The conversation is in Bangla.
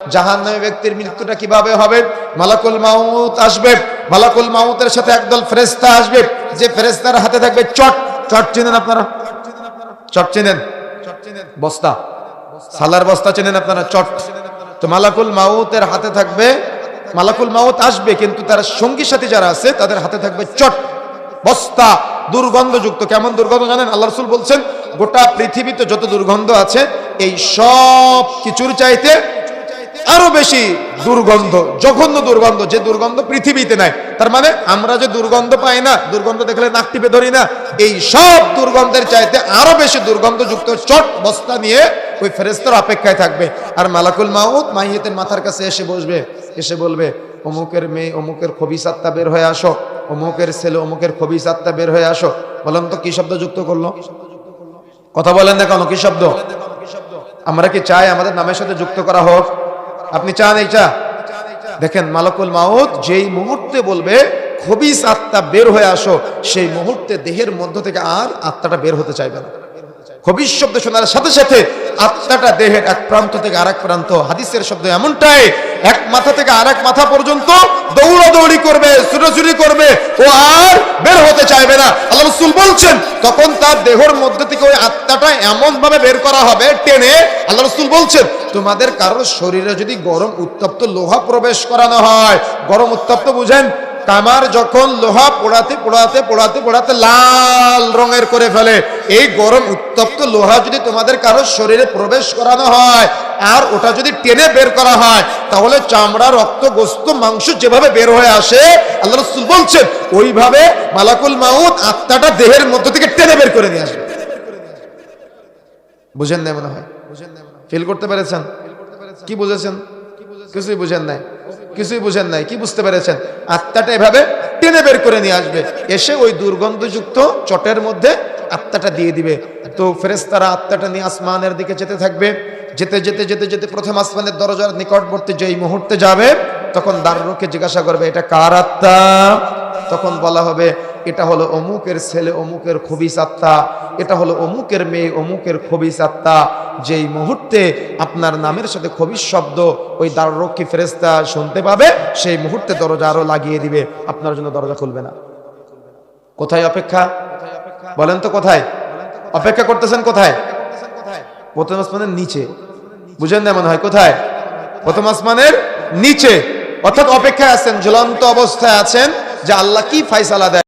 জাহান নামে ব্যক্তির মৃত্যুটা কীভাবে হবে? মালাকুল মাউত আসবে। মালাকুল মাউতের সাথে একদল ফেরেস্তা আসবে। যে ফেরেস্তার হাতে থাকবে চট। চট চেনেন আপনারা? চট চেনেন? বস্তা। সালার বস্তা চেনেন আপনারা? চট। তো মালাকুল মাউতের হাতে থাকবে। মালাকুল মাউত আসবে, কিন্তু তার সঙ্গী সাথী যারা আছে, তাদের হাতে থাকবে চট। বস্তা। দুর্গন্ধযুক্ত। কেমন দুর্গন্ধ জানেন? আল্লাহ রসুল বলছেন, গোটা পৃথিবীতে যত দুর্গন্ধ আছে, এই সব কিছুর চাইতে আরও বেশি দুর্গন্ধ, জঘন্য দুর্গন্ধ, যে দুর্গন্ধ পৃথিবীতে নাই। তার মানে আমরা যে দুর্গন্ধ পাই না, দুর্গন্ধ দেখলে নাক টিপে ধরি না, এই সব দুর্গন্ধের চাইতে আরও বেশি দুর্গন্ধযুক্ত চট বস্তা নিয়ে ওই ফেরেস্তর অপেক্ষায় থাকবে। আর মালাকুল মাউত মাইয়েতের মাথার কাছে এসে বসবে, এসে বলবে, অমুকের মেয়ে, অমুকের খবি সাত্তা বের হয়ে আসো, অমুকের ছেলে, অমুকের খবি সাত্তা বের হয়ে আসো। বলেন তো, কি শব্দ যুক্ত করল? কথা বলেন না কেন কি শব্দ? আমরা কি চাই আমাদের নামের সাথে যুক্ত করা হোক? আপনি চান এইটা? দেখেন, মালাকুল মাউত যেই মুহূর্তে বলবে, খবিস আত্মা বের হয়ে আসো, সেই মুহূর্তে দেহের মধ্য থেকে আর আত্মাটা বের হতে চাইবে না। খবিস শব্দ শোনার সাথে সাথে আত্মাটা দেহের এক প্রান্ত থেকে আরেক প্রান্ত, হাদিসের শব্দ এমনটাই, এক মাথা থেকে আরেক মাথা পর্যন্ত দৌড়াদৌড়ি করবে, ছুটোছুটি করবে, ও আর হতে চাইবে না। আল্লাহ রসুল বলছেন, তখন তার দেহর মধ্যে থেকে ওই আত্মাটা এমন ভাবে বের করা হবে, টেনে আল্লাহ রসুল বলছেন, তোমাদের কারোর শরীরে যদি গরম উত্তপ্ত লোহা প্রবেশ করানো হয়, গরম উত্তপ্ত বুঝেন কামার যখন লোহা পোড়াতে পোড়াতে পোড়াতে পোড়াতে লাল রঙের করে ফেলে, এই গরম উত্তপ্ত লোহা যদি তোমাদের কারও শরীরে প্রবেশ করানো হয় আর ওটা যদি টেনে বের করা হয়, তাহলে চামড়া, রক্ত, গোস্ত, মাংস যেভাবে বের হয়ে আসে, আল্লাহ রসুল বলছেন, ওইভাবে মালাকুল মাউত আত্মাটা দেহের মধ্য থেকে টেনে বের করে নিয়ে আসবে। বুঝেন না মনে হয়? বুঝেন ফিল করতে পেরেছেন? কি বুঝেছেন? কিছুই বুঝেন নাই। কিছুই বুঝেন নাই, কি বুঝতে পেরেছেন? আত্মাটা এভাবে টেনে বের করে নিয়ে আসবে। এসে ওই দুর্গন্ধযুক্ত চটের মধ্যে আত্মাটা দিয়ে দিবে। তো ফেরেস্তারা আত্মাটা নিয়ে আসমানের দিকে যেতে থাকবে। যেতে যেতে যেতে যেতে প্রথম আসমানের দরজার নিকটবর্তী যেই মুহূর্তে যাবে, তখন দারুকে জিজ্ঞাসা করবে, এটা কার আত্মা? তখন বলা হবে, এটা হলো অমুকের ছেলে, অমুকের খবিস আত্মা। এটা হলো অমুকের মেয়ে, অমুকের খবিস আত্মা। যেই মুহূর্তে আপনার নামের সাথে খবিস শব্দ ওই দাররক্ষী ফেরেস্তা শুনতে পাবে, সেই মুহূর্তে দরজা আরও লাগিয়ে দিবে, আপনার জন্য দরজা খুলবে না। কোথায় অপেক্ষা? বলেন তো কোথায়? অপেক্ষা করতেছেন কোথায়? প্রথম আসমানের নিচে। বুঝেন না মনে হয় কোথায়? প্রথম আসমানের নিচে। অর্থাৎ অপেক্ষায় আছেন, ঝুলন্ত অবস্থায় আছেন যে আল্লাহ কি ফাইসালা দেয়।